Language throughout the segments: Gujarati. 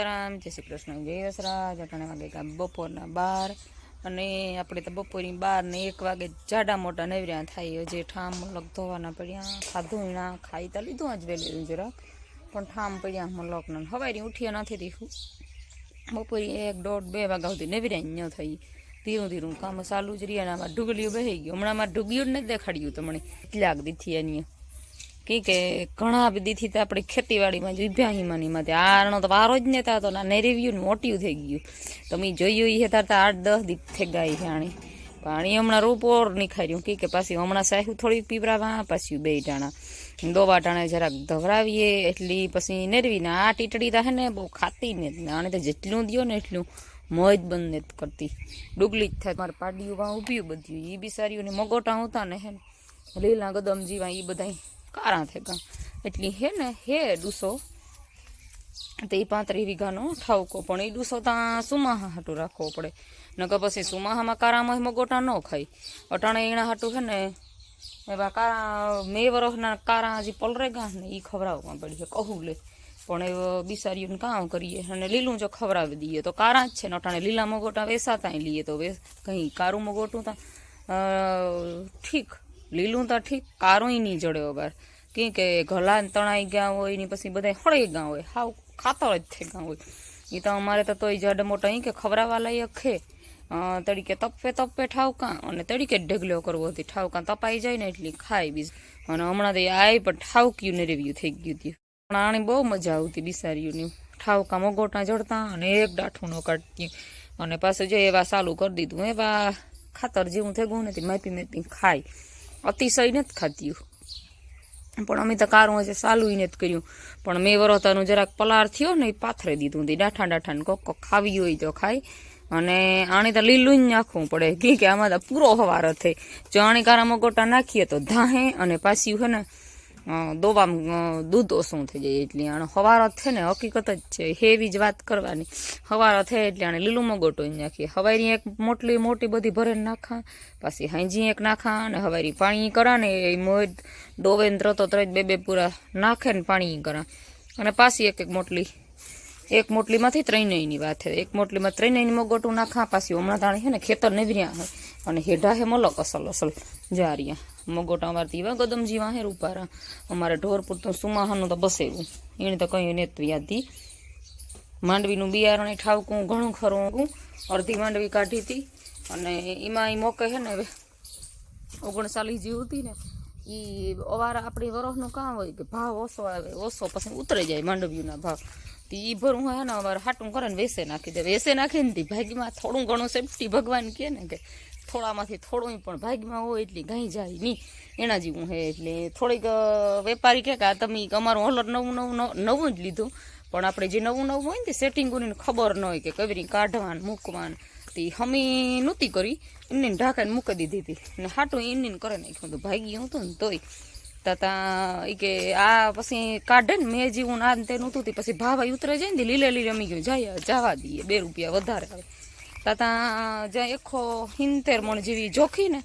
રામ જય શ્રી કૃષ્ણ જય વસરાજ અટાણે વાગે કાં બપોરના બાર અને આપણે તો બપોરની બાર ને એક વાગે જાડા મોટા નવર્યા થાય જે ઠામ મલક ધોવાના પડ્યા ખાધું ના ખાઈ તો લીધું આજ વહેલું જરાક પણ ઠામ પડ્યા મલક ને હવારી ઉઠ્યા નથી દીધું બપોરી એક દોઢ બે વાગ્યા સુધી નવર્યા ન થઈ ધીરું ધીરું કામ ચાલુ જ રહ્યા અને આમાં ઢુગલીઓ બેહી ગયું હમણાં આમાં ઢુગલીઓ જ નથી દેખાડ્યું તમને કેટલાક દીથી એની કી કે ઘણા દીથી તો આપણે ખેતીવાડીમાં જ ઉભ્યા હિમાનીમાં તે આનો તો વારો જ નેતા તો ના રિવ્યુ મોટ્યું થઈ ગયું. તમે જોયું એ તાર આઠ દસ દીક થઈ ગઈ છે પાણી હમણાં રૂપોર નિખાર્યું. કી કે પાછી હમણાં સાહેબ થોડી પીવરાવા પાછી બે ટાણા. દોવા ટાણે જરાક ધવરાવીએ, એટલી પછી નેરવીને આ ટીટડી રહે ને બહુ ખાતી ને આને તો જેટલું દો ને એટલું મોજ બંધ નથી કરતી. ડુગલી જ થાય, મારે પાડીયું વાં ઉભ્યું બધું. એ ને મગોટા હતા ને હે લીલા ગદમ જીવા એ બધા કારા થેગા એટલી હે ને, હે ડૂસો. તો એ પાંત્રીસ વીઘાનો ઠાવકો. પણ એ ડૂસો ત્યાં સુમાહા હાટું રાખવો પડે. નકર પછી સુમાહામાં કારામાં મગોટા ન ખાય. અટાણે એના હાટું છે ને, એવા કારા મે વરસના કારા હજી પલરે ગા ને એ ખવડાવવા પડી છે કહું લે, પણ એ બિસારીઓને કામ કરીએ અને લીલું જો ખવડાવી દઈએ તો કારા જ છે ને, અટાણે લીલા મગોટા વેસાતા લઈએ તો વેસ કંઈ કારું મગોટું તા ઠીક. લીલું તો ઠીક કારું નહીં જડે બાર કેમ કે ઘલાન તણાઈ ગયા હોય ને પછી બધા હળી ગયા હોય હાવ ખાતર જ થઈ ગયા હોય. એ તો અમારે તો તોય જડ મોટા અહીં કે ખવડાવવા છે. અ, તડીકે તપે તપે ઠાવકા અને તડીકે ઢગલો કરવો હતી ઠાવકા તપાઈ જાય ને એટલી ખાય બીજ. અને હમણાં તો આય પણ ઠાવક્યું ને રેવ્યું થઈ ગયું હતું પણ આની બહુ મજા આવતી બિસારીઓની. ઠાવકા મગોટા જડતા અને એક ડાઠું નો કાઢતી અને પાછું જો એવા ચાલુ કરી દીધું એવા ખાતર જેવું થઈ ગયું નથી માપી માપી ખાય. અતિશય નથી ખાતી પણ અમે તો કારું હશે સાલું જ કર્યું. પણ મેં વરોતાનું જરાક પલાર થયો ને એ પાથરે દીધું. હતી ડાઠા ડાઠાને કોક કોક ખાવી હોય તો ખાય. અને આણે તો લીલું જ નાખવું પડે. કે આમાં તો પૂરો હવાર થઈ જો આણે કારા મગોટા નાખીએ તો ધાહે અને પાછી છે ને દોવામાં દૂધ ઓછું થઈ જાય એટલે અને હવારો છે ને હકીકત જ છે. હેવી જ વાત કરવાની. હવારો થાય એટલે આને લીલું મગોટો નાખીએ. હવારી એક મોટલી મોટી બધી ભરેને નાખા, પાછી હાંજી એક નાખા અને હવારી પાણી કરા ને એ મોજ ડોવે ને ત્રતો ત્રણ બે બે પૂરા નાખે ને પાણી કરા. અને પાછી એક એક મોટલી એક મોટલીમાંથી ત્રણેયની વાત છે. એક મોટલીમાં ત્રણેયની મગોટું નાખા, પાછી હમણાં તાણે છે ને ખેતર નેવર્યા હોય અને હેઢા હે મલક અસલ અસલ. જારિયા મગોટા એવા ગદમ જીવા હે રૂપારા અમારે ઢોર પૂરતું સુમાહાનું તો બસ એવું એને તો કંઈ નેતવી યાદી માંડવીનું બિયારણ ઠાવકું, ઘણું ખરું. અડધી માંડવી કાઢી હતી. અને એમાં એ મોકે છે ને હવે ઓગણચાલીસ જેવું હતી ને એ અવારા આપણી વરસનું કામ હોય કે ભાવ ઓછો આવે, ઓછો પછી ઉતરે જાય માંડવીના ભાવ. તો એ ભરું હોય ને અમારે હાટું કરે ને વેસે નાખી દે. વેસે નાખી ને ભાગીમાં થોડું ઘણું સેફટી ભગવાન કહે ને કે થોડામાંથી થોડું પણ ભાગમાં હોય એટલી ગાઈ જાય નહીં એના જેવું હે એટલે થોડીક વેપારી કહે કે આ તમે અમારું હોલર નવું નવું નવું જ લીધું. પણ આપણે જે નવું નવું હોય ને તે સેટિંગોની ખબર ન હોય કે કઈ રીતે કાઢવાનું, મૂકવાનું. તે હમી નહોતી કરી. એમને ઢાંકાને મૂકી દીધી હતી ને હાટું એમને કરે નાખ્યું. હતું ભાગી હતું ને તોય. તાતા ઈ કે આ પછી કાઢે ને મેં જેવું આ તે નહોતું તે પછી ભાવા ઉતરે જાય ને તે લીલે લીલે અમી ગયું. જાય, જવા દઈએ, બે રૂપિયા વધારે આવે. તાતા જ્યાં એખો હિંતેર મણ જેવી જોખી ને,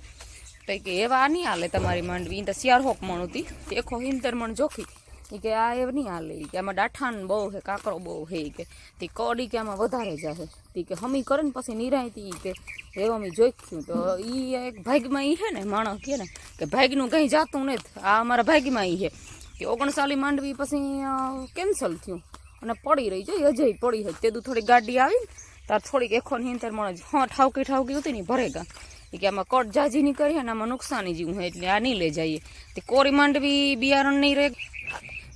તો કે એવા નહીં હાલે તમારી માંડવી. તો શિયાળ હોક મણ હતી. એખો હિંતેર મણ જોખી. ઈ કે આ એ નહીં હાલે કે આમાં ડાઠાન બહુ હે કાકરો બહુ ઈ કે તે કડી કે આમાં વધારે જશે તી કે હમી કરે ને પછી નિરાયતી કે એવા અમે જોખ્યું તો ઈ એક ભાગમાં ઈ હે ને, માણસ કે ને, કે ભાગનું કંઈ જાતું નથી. આ અમારા ભાગમાં ઈ હે કે ઓગણસાલી માંડવી પછી કેન્સલ થયું. અને પડી રહી જાય અજય પડી હોય તે થોડી ગાડી આવી તાર થોડીક એખો ને હિંતેર મળે હા ઠાવકી ઠાવકી હતી ને ભરેગા એ કે આમાં કટ જાજી ની કરી અને આમાં નુકસાની જેવું હોય એટલે આ નહીં લઈ જઈએ. તે કોરી માંડવી બિયારણ નહીં રહે.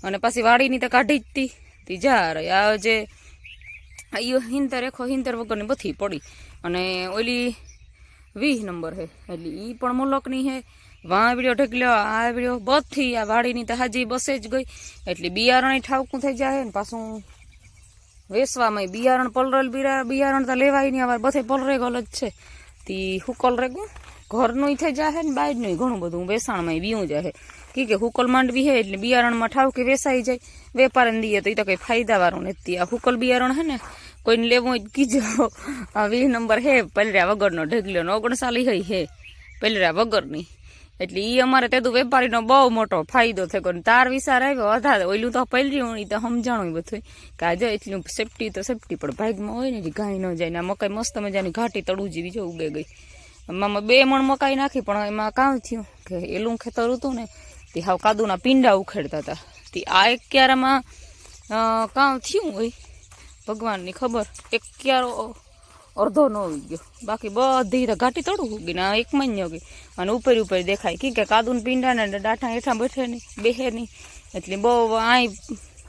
અને પાછી વાડીની તો કાઢી જ તી. જા રહી આ જે ઈ હિંતર, એખો હિંતર વગરની બધી પડી. અને ઓલી વીસ નંબર હે. એટલે એ પણ મુલકની હે. વાં વીડિયો ઢગલ્યો આ વીડિયો બધી આ વાડીની તો હાજી બસે જ ગઈ. એટલે બિયારણ ઠાવકું થઈ જાય ને પાછું વેસવામાં બિયારણ, પલરેલ બિરા, બિયારણ તો લેવાય નહીં. અમારે બધે પલરેગલ જ છે. તી હુકલ રેગું ઘરનું થઈ જાહે ને બાજનું ઘણું બધું. વેસાણમાં બીયું જાહે. કી કે હુકલ માંડવી હે એટલે બિયારણમાં ઠાવ કે વેસાઈ જાય. વેપારીને દઈએ તો એ તો કંઈ ફાયદાવાળું નથી. આ હુકલ બિયારણ હે ને, કોઈને લેવું હોય કીજો આ વીસ નંબર હે પલર્યા વગરનો ઢગલ્યો ઓગણસાલી હઈ હે પલર્યા વગરની. એટલે ઈ અમારે તેદું વેપારીનો બહુ મોટો ફાયદો થયો તાર વિચાર આવ્યો વધારે ઓલું તો પહેર્યું ઈ તો સમજાણું બધું કે આજે એટલું સેફટી તો સેફટી પણ ભાગમાં હોય ને ઘાઈ ન જાય ને આ મકાઈ મસ્ત મજાની ઘાટી તળું જેવી જો ઉગે ગઈ. એમાં બે મણ મકાઈ નાખી, પણ એમાં કામ થયું કે એલું ખેતર હતું ને, તે હાવ કાદુના પીંડા ઉખેડતા હતા. તે આ એક ક્યારામાં કામ થયું હોય? ભગવાનની ખબર. એક ક્યારો અડધો ન ઉગી ગયો. બાકી બધી ઘાટી તળું ઉગી ને આ એક મહિનો ઉગી. અને ઉપર ઉપર દેખાય. કી કાદુન પીંડાને ડાઠા હેઠા બેઠે નહીં, બેહે નહીં. એટલે બહુ આઈ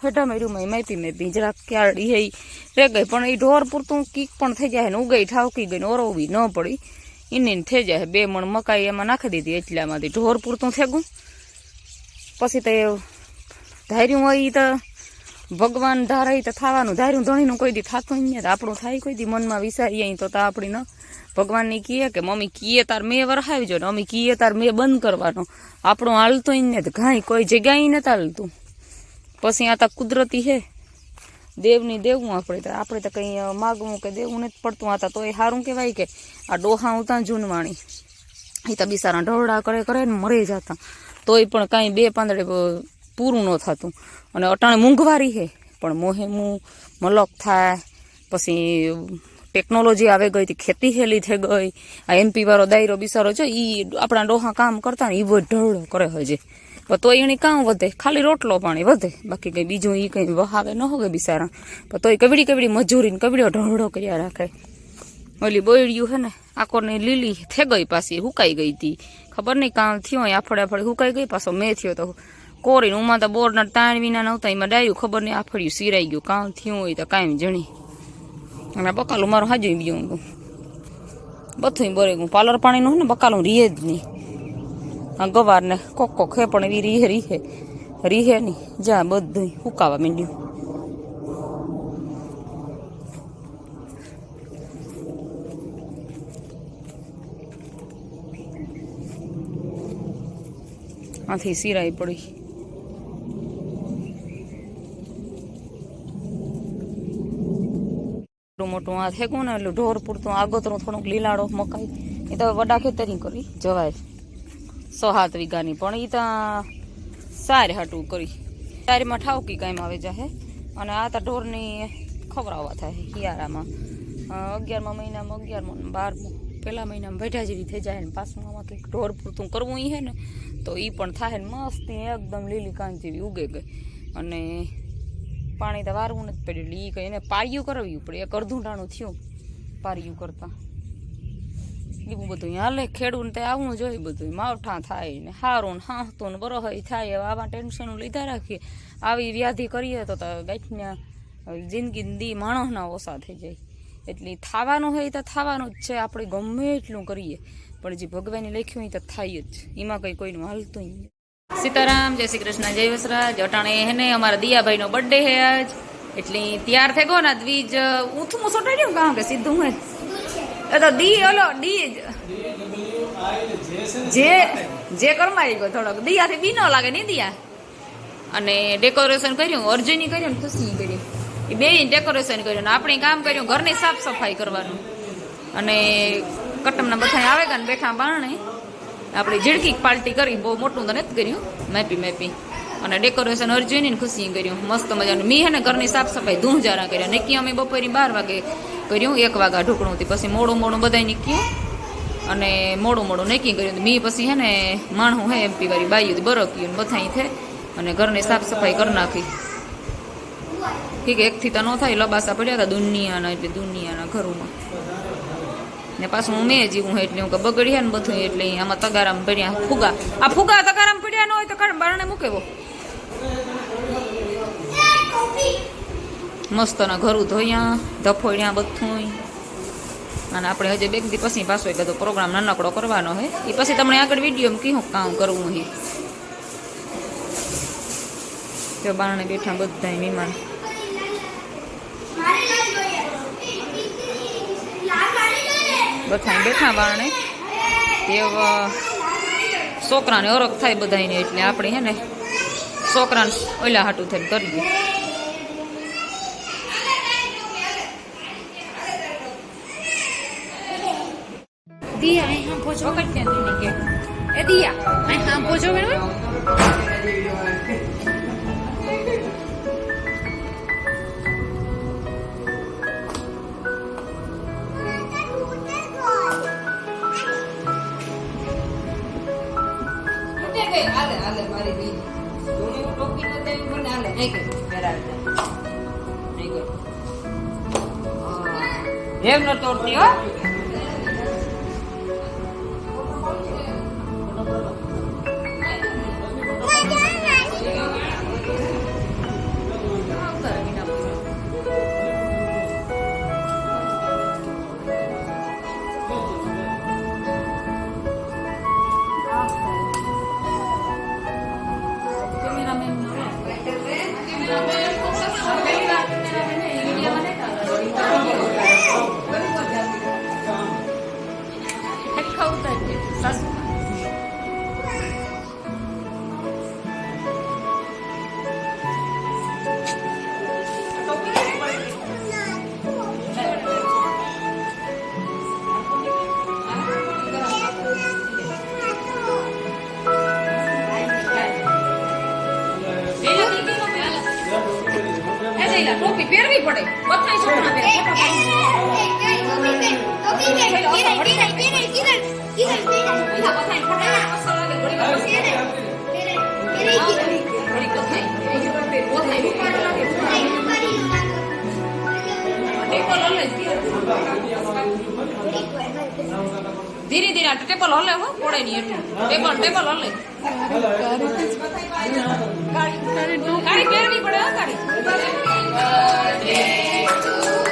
હેઠા મેર્યું માપી મેં જરાક ક્યારડી એ રે ગઈ. પણ એ ઢોર પૂરતું કીક પણ થઈ જાય ને ઉગાઈ ઠાવકી ગઈ ને ઓરવવી ન પડી. એને ને થઈ જાય. બે મણ મકાઈ એમાં નાખી દીધી એટલામાંથી. ઢોર પૂરતું થેગું પછી તો ધાર્યું હોય એ તો ભગવાન ધારે તો થવાનું. ધાર્યું ધણીનું કોઈ દી થતું નહીં આપણું થાય કોઈ દી મનમાં વિચારીએ તો તો આપણી ન. ભગવાનની કીએ કે, મમ્મી, કીએ તાર મેં વરહાવજો ને. અમી કીએ તાર મેં બંધ કરવાનો. આપણું હાલતું ને ઘાય કોઈ જગ્યાએ નથી હાલતું. પછી આ તો કુદરતી હે. દેવની દેવું આપણે તો. આપણે તો કંઈ માગવું કે દેવું નથી પડતું. આ તો એ સારું કહેવાય કે આ ડોહા ઉતા જૂનવાણી. એ તો બિસારા ઢોરડા કરે કરે ને મરી જતા. તોય પણ કાંઈ બે પાંદડે પૂરું ન થતું. અને અટાણે મોંઘવારી હે, પણ મોહેમું મલક થાય, પછી ટેકનોલોજી આવે ગઈ હતી ખેતી હેલી થઈ ગઈ, આ એમપી વાળો દાયરો બિસારો છે એ આપણા ડોહા કામ કરતા ને એ ઢળો કરે હજે તોય એની કામ વધે, ખાલી રોટલો પાણી વધે, બાકી કંઈ બીજું એ કંઈ વહાવે ન હોય બિસારા. પણ તોય કવડી કવડી મજૂરી ને કવડીઓ ઢળો કર્યા રાખે. ઓલી બોયડ્યું હે ને આકોરની લીલી થઈ ગઈ પાછી, હુકાઈ ગઈ હતી ખબર નહીં કામ થયો હોય આફડે આફડે હુકાઈ ગઈ, પાછો મેં થયો તો કોરીને ઉમાં તો બોરના તાણ વિના નહોતા, એમાં ડાયું ખબર નહીં આફળ્યું સિરાઈ ગયું કામ થયું હોય તો કાંઈ જણી. અને બકાલું મારું હાજુ બીજું હતું બધું બરે હું પાર્લર પાણીનું હે ને, બકાલું રીહે જ નહીં. આ ગવાર ને કોક કોક હે, પણ એવી રીહે રીહે. રીહે નહીં. જા બધું હુકાવા માંડ્યું. આથી સિરાઈ પડી. મોટું આ ફેંકું ને એટલે ઢોર પૂરતું આગોતરું થોડુંક લીલાડો મકાઈ. એ તો વડા ખેતરી કરી, જવાય. સો સાત વીઘાની. પણ એ તો સારી હાટું કરી. સારીમાં ઠાવકી કાંઈમાં આવે જાહે. અને આ તો ઢોરની ખવડાવવા થાય હિયારામાં અગિયારમાં મહિનામાં અગિયારમાં બાર પહેલા મહિનામાં બેઠા જેવી થઈ જાય ને પાછું આમાં કંઈક ઢોર પૂરતું કરવું એ હે ને, તો એ પણ થાય ને મસ્ત એકદમ લીલી કાંચ જેવી ઉગે ગઈ. અને પાણી તો વારવું નથી પડ્યું. લી કંઈ એને પારિયું કરાવ્યું પડે એક અડધું ટાણું થયું પારિયું કરતા. એવું બધું હાલે ખેડૂને તે આવવું જોઈએ બધું. માવઠા થાય ને હારું ને હાંસતું ને બરો થાય. આવા ટેન્શન લીધા રાખીએ. આવી વ્યાધિ કરીએ તો તો ગાંઠના જિંદગી દી માણસના ઓછા થઈ જાય. એટલે થવાનું હોય તો થવાનું જ છે. આપણે ગમે એટલું કરીએ. પણ જે ભગવાને લખ્યું હોય તો થાય જ. એમાં કંઈ કોઈનું હાલતું નહીં સીતારામ, જય શ્રી કૃષ્ણ, જય વસરાજ. અટાણે હેને અમારા દિયાભાઈનો બર્થડે હે આજ. એટલે તૈયાર થઈ ગયો ને દ્વીજ. ઊંથું હું સોટાડ્યું કામ કે સીધું હે? એ તો દી ઓલો ડી જે. જે કરમાઈ ગયો થોડોક. દિયાથી બી ન લાગે નહીં દિયા? અને ડેકોરેશન કર્યું અર્જુની કર્યું ને ખુશી કર્યું. એ બે ડેકોરેશન કર્યું ને આપણે કામ કર્યું, ઘરની સાફ સફાઈ કરવાનું. અને કટમના બધા આવે ને બેઠા બારણે. આપણે ઝીડકી પાર્ટી કરી, બહુ મોટું તો નથી કર્યું. મેપી મેપી અને ડેકોરેશન અર્જુની ખુશી કર્યું. મસ્ત મજાનું. મી હે ને ઘરની સાફ સફાઈ ધૂંજારા કર્યા. નક્કી અમે બપોરે બાર વાગે કર્યું. એક વાગા ઢોકણું હતી. પછી મોડું મોડું બધાય નીકળ્યું. અને મોડું મોડું નક્કી કર્યું. મી પછી હે ને માણું હે એમપી વાળી બાયું બરક્યું ને બધા થે. અને ઘરની સાફ સફાઈ કરી નાખી. ઠીક એકથી તો ન થાય. લબાસા પડ્યા હતા દુનિયાના એટલે દુનિયાના ઘરોમાં. ને પાછું હું મેં જીવું એટલે હું બગડ્યા ને બધું એટલે આમાં તગારામ પડ્યા ફુગા. આ ફુગા તગારામાં પડ્યા ન હોય તો કારણ બારણે મૂકેવો? મસ્ત ના ઘરું ધોયા, ધફોડ્યા બધું અને આપણે હજી બે દી પછી પાછો એક પ્રોગ્રામ નાનકડો કરવાનો હે એ પછી તમને આગળ વીડિયો કીધું કામ કરવું હે તો બારણે બેઠા બધા મહેમાન. બધા બેઠા બારણે તે છોકરાને અરગ થાય બધાને એટલે આપણે હે ને છોકરાને ઓલા હાટું થઈને કરી દઈએ. દિયા અહીં હા પહોંચો કે? એ દિયા અહીં આમ પૂછો હાલે મારી બીજી ધૂણી ટોપી ન દે એમ મને હાલે નહીં? કઈ પહેરાવી દે. એમ ન તોડતી હો. બધાય ઉપાડ લાગે ટેબલ હલે ધીરે ધીરે ટેબલ હલે હો પડે નહીં એટલું ટેબલ ટેબલ હલે ગાડી પહેરવી પડે હો ગાડી કારી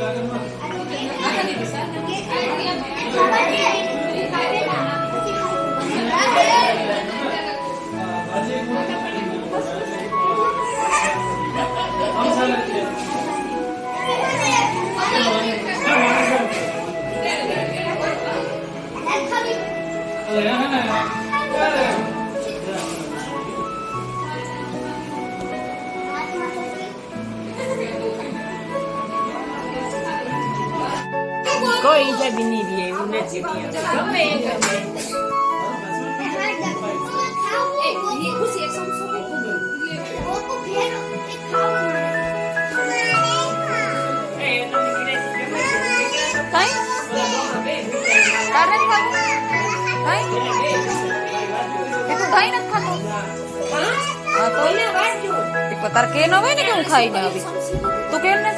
કાગળમાં કોઈ ઈજા બી નહીં રહે એવું નથી ગમે એ ગમે. તારે કે ન હોય ને કે હું ખાઈ ને આવી. તું કેમ ને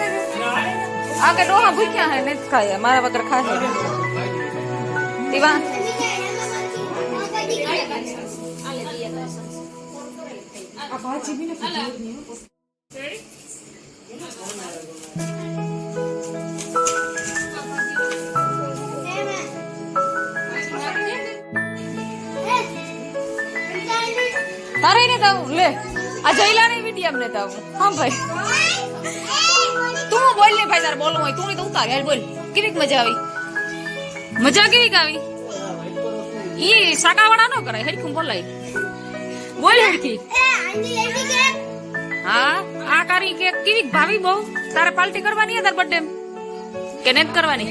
આ કે ડોહા ભૂખ્યા હે, નથી ખાય, મારા વગર ખાશે દીવા. તારે ને તાવું? લે, આ જઈલાની વિડીયમ ને તાવ. હા ભાઈ. તું બોલ ને ભાઈ તારે બોલવું હોય તું તો ઉતાર યાર બોલ. કેવી મજા આવી? મજા કેવી આવી? ઈ સાકાવાળા નો કરાય હરખું બોલાય. બોલ હરખી. હા આ કારી કે કેવી ભાવી બહુ. તારે પાર્ટી કરવાની હે તાર બર્થડે કે નેત કરવાની?